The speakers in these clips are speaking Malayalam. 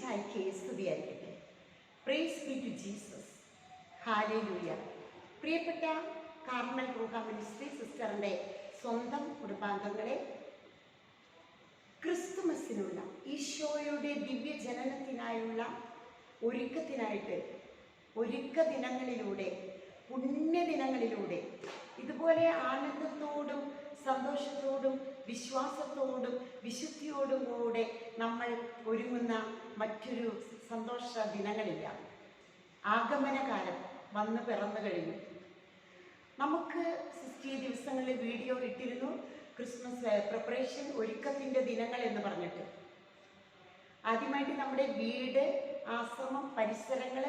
മിശിഹായ്ക്ക് സ്തുതിയായിരിക്കട്ടെ. Praise be to Jesus hallelujah പ്രിയപ്പെട്ട കാർമൽ റൂഹ മിനിസ്ട്രി സിസ്റ്ററിന്റെ സ്വന്തം കുടുംബാംഗങ്ങളെ ക്രിസ്തുമസിനുള്ള ഈശോയുടെ ദിവ്യ ജനനത്തിനായുള്ള ഒരുക്കത്തിനായിട്ട് ഒരുക്ക ദിനങ്ങളിലൂടെ പുണ്യദിനങ്ങളിലൂടെ ഇതുപോലെ ആനന്ദത്തോടും സന്തോഷത്തോടും വിശ്വാസത്തോടും വിശുദ്ധിയോടും കൂടെ നമ്മൾ ഒരുങ്ങുന്ന മറ്റൊരു സന്തോഷ ദിനങ്ങളില്ല. ആഗമനകാലം വന്ന് പിറന്നു കഴിഞ്ഞു. നമുക്ക് സിക്സ്റ്റി ദിവസങ്ങളിൽ വീഡിയോ ഇട്ടിരുന്നു. ക്രിസ്മസ് പ്രിപ്പറേഷൻ ഒരുക്കത്തിന്റെ ദിനങ്ങൾ എന്ന് പറഞ്ഞിട്ട്. ആദ്യമായിട്ട് നമ്മുടെ വീട് ആശ്രമം പരിസരങ്ങൾ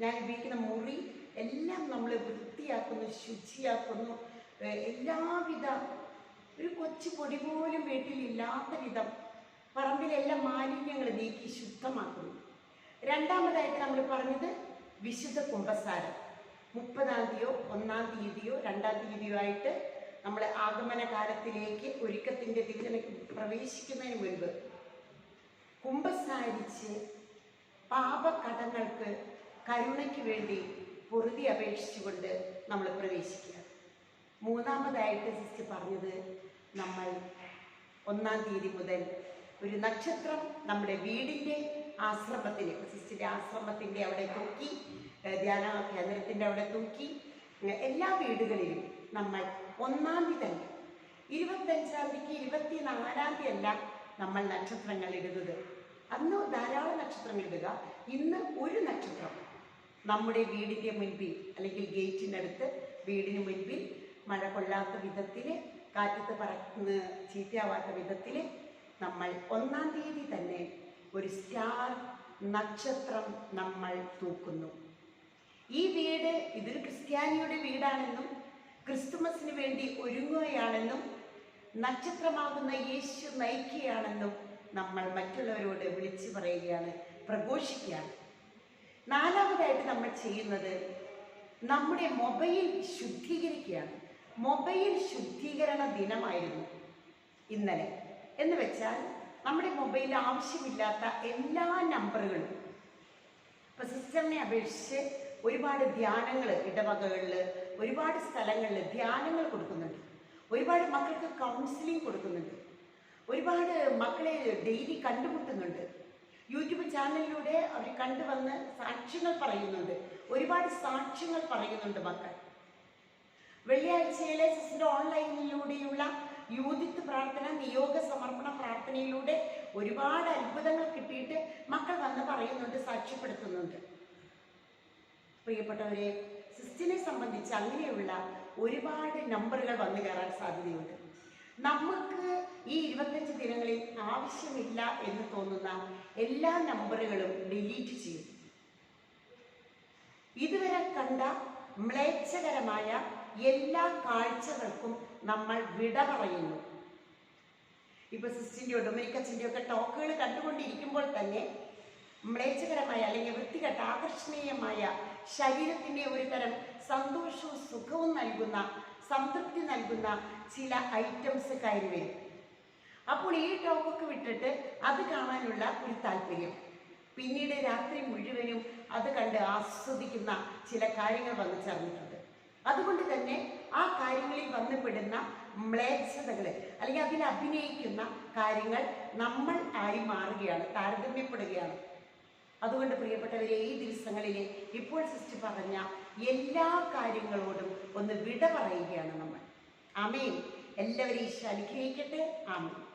ഞാൻ ഉപയോഗിക്കുന്ന മുറി എല്ലാം നമ്മൾ വൃത്തിയാക്കുന്നു ശുചിയാക്കുന്നു. എല്ലാവിധ ഒരു കൊച്ചു പൊടി പോലും വീട്ടിലില്ലാത്ത വിധം പറമ്പിലെല്ലാം മാലിന്യങ്ങൾ നീക്കി ശുദ്ധമാക്കുന്നു. രണ്ടാമതായിട്ട് നമ്മൾ പറഞ്ഞത് വിശുദ്ധ കുംഭസാരം മുപ്പതാം തീയതിയോ ഒന്നാം തീയതിയോ രണ്ടാം തീയതിയോ ആയിട്ട് നമ്മൾ ആഗമന കാലത്തിലേക്ക് ഒരുക്കത്തിന്റെ ദിവസം പ്രവേശിക്കുന്നതിന് മുൻപ് കുംഭസാരിച്ച് പാപകടങ്ങൾക്ക് കരുണയ്ക്ക് വേണ്ടി പൊറുതി അപേക്ഷിച്ചുകൊണ്ട് നമ്മൾ പ്രവേശിക്കുക. മൂന്നാമതായിട്ട് സിസ്റ്റർ പറഞ്ഞത് നമ്മൾ ഒന്നാം തീയതി മുതൽ ഒരു നക്ഷത്രം നമ്മുടെ വീടിന്റെ ആശ്രമത്തിന് സിസ്റ്റിന്റെ ആശ്രമത്തിന്റെ അവിടെ തൂക്കി ധ്യാന കേന്ദ്രത്തിന്റെ അവിടെ തൂക്കി എല്ലാ വീടുകളിലും നമ്മൾ ഒന്നാം തീയതി തന്നെ ഇരുപത്തഞ്ചാം തീയതിക്ക് ഇരുപത്തിനാലാം തീയതി അല്ല നമ്മൾ നക്ഷത്രങ്ങൾ ഇടുന്നത്. അന്ന് ധാരാളം നക്ഷത്രങ്ങൾ ഇടുക. ഇന്ന് ഒരു നക്ഷത്രം നമ്മുടെ വീടിന്റെ മുൻപിൽ അല്ലെങ്കിൽ ഗേറ്റിനടുത്ത് വീടിന് മുൻപിൽ മഴ കൊള്ളാത്ത വിധത്തിൽ കാറ്റത്ത് പറക്കുന്ന ചീത്തയാവാത്ത വിധത്തിൽ നമ്മൾ ഒന്നാം തീയതി തന്നെ ഒരു സ്റ്റാർ നക്ഷത്രം നമ്മൾ തൂക്കുന്നു. ഈ വീട് ഇതൊരു ക്രിസ്ത്യാനിയുടെ വീടാണെന്നും ക്രിസ്തുമസിന് വേണ്ടി ഒരുങ്ങുകയാണെന്നും നക്ഷത്രമാകുന്ന യേശു നയിക്കുകയാണെന്നും നമ്മൾ മറ്റുള്ളവരോട് വിളിച്ചു പറയുകയാണ് പ്രഘോഷിക്കുകയാണ്. നാലാമതായിട്ട് നമ്മൾ ചെയ്യുന്നത് നമ്മുടെ മൊബൈൽ ശുദ്ധീകരിക്കുകയാണ്. മൊബൈൽ ശുദ്ധീകരണ ദിനമായിരുന്നു ഇന്നലെ. എന്ന് വെച്ചാൽ നമ്മുടെ മൊബൈൽ ആവശ്യമില്ലാത്ത എല്ലാ നമ്പറുകളും. ഇപ്പൊ സിസ്റ്ററിനെ അപേക്ഷിച്ച് ഒരുപാട് ധ്യാനങ്ങൾ ഇടവകകളിൽ ഒരുപാട് സ്ഥലങ്ങളിൽ ധ്യാനങ്ങൾ കൊടുക്കുന്നുണ്ട്. ഒരുപാട് മക്കൾക്ക് കൗൺസിലിംഗ് കൊടുക്കുന്നുണ്ട്. ഒരുപാട് മക്കളെ ഡെയിലി കണ്ടുമുട്ടുന്നുണ്ട്. യൂട്യൂബ് ചാനലിലൂടെ അവർ കണ്ടുവന്ന് സാക്ഷ്യങ്ങൾ പറയുന്നുണ്ട്. ഒരുപാട് സാക്ഷ്യങ്ങൾ പറയുന്നുണ്ട് മക്കൾ. വെള്ളിയാഴ്ചയിലെ സിസ്റ്റർ ഓൺലൈനിലൂടെയുള്ള യൂതിത്ത് പ്രാർത്ഥന നിയോഗ സമർപ്പണ പ്രാർത്ഥനയിലൂടെ ഒരുപാട് അത്ഭുതങ്ങൾ കിട്ടിയിട്ട് മക്കൾ വന്ന് പറയുന്നുണ്ട് സാക്ഷ്യപ്പെടുത്തുന്നുണ്ട്. പ്രിയപ്പെട്ടവരെ സിസ്റ്റിനെ സംബന്ധിച്ച് അങ്ങനെയുള്ള ഒരുപാട് നമ്പറുകൾ വന്നു കയറാൻ സാധ്യതയുണ്ട്. നമുക്ക് ഈ ഇരുപത്തഞ്ച് ദിനങ്ങളിൽ ആവശ്യമില്ല എന്ന് തോന്നുന്ന എല്ലാ നമ്പറുകളും ഡിലീറ്റ് ചെയ്യും. ഇതുവരെ കണ്ട മ്ലേച്ഛകരമായ എല്ലാ കാഴ്ചകൾക്കും നമ്മൾ വിട പറയുന്നു. ഇപ്പൊ സിസ്റ്റിന്റെയോ ഡൊമിനിക്കച്ചിന്റെയോ ഒക്കെ ടോക്കുകൾ കണ്ടുകൊണ്ടിരിക്കുമ്പോൾ തന്നെ മ്ലേച്ഛകരമായ അല്ലെങ്കിൽ വൃത്തികെട്ട ആകർഷണീയമായ ശരീരത്തിന്റെ ഒരു തരം സന്തോഷവും സുഖവും നൽകുന്ന സംതൃപ്തി നൽകുന്ന ചില ഐറ്റംസ് കയറി വരും. അപ്പോൾ ഈ ടോക്കൊക്കെ വിട്ടിട്ട് അത് കാണാനുള്ള ഒരു താല്പര്യം. പിന്നീട് രാത്രി മുഴുവനും അത് കണ്ട് ആസ്വദിക്കുന്ന ചില കാര്യങ്ങൾ വന്നു ചേർന്നിട്ടുണ്ട്. അതുകൊണ്ട് തന്നെ ആ കാര്യങ്ങളിൽ വന്നുപെടുന്ന മ്ലേച്ഛതകൾ അല്ലെങ്കിൽ അതിൽ അഭിനയിക്കുന്ന കാര്യങ്ങൾ നമ്മൾ ആയി മാറുകയാണ് താരതമ്യപ്പെടുകയാണ്. അതുകൊണ്ട് പ്രിയപ്പെട്ടവരെ ഈ ദിവസങ്ങളിൽ ഇപ്പോൾ സിസ്റ്റർ പറഞ്ഞ എല്ലാ കാര്യങ്ങളോടും ഒന്ന് വിട പറയുകയാണ് നമ്മൾ. അമേ എല്ലാവരെയും ഈശോ അനുഗ്രഹിക്കട്ടെ. ആമേൻ.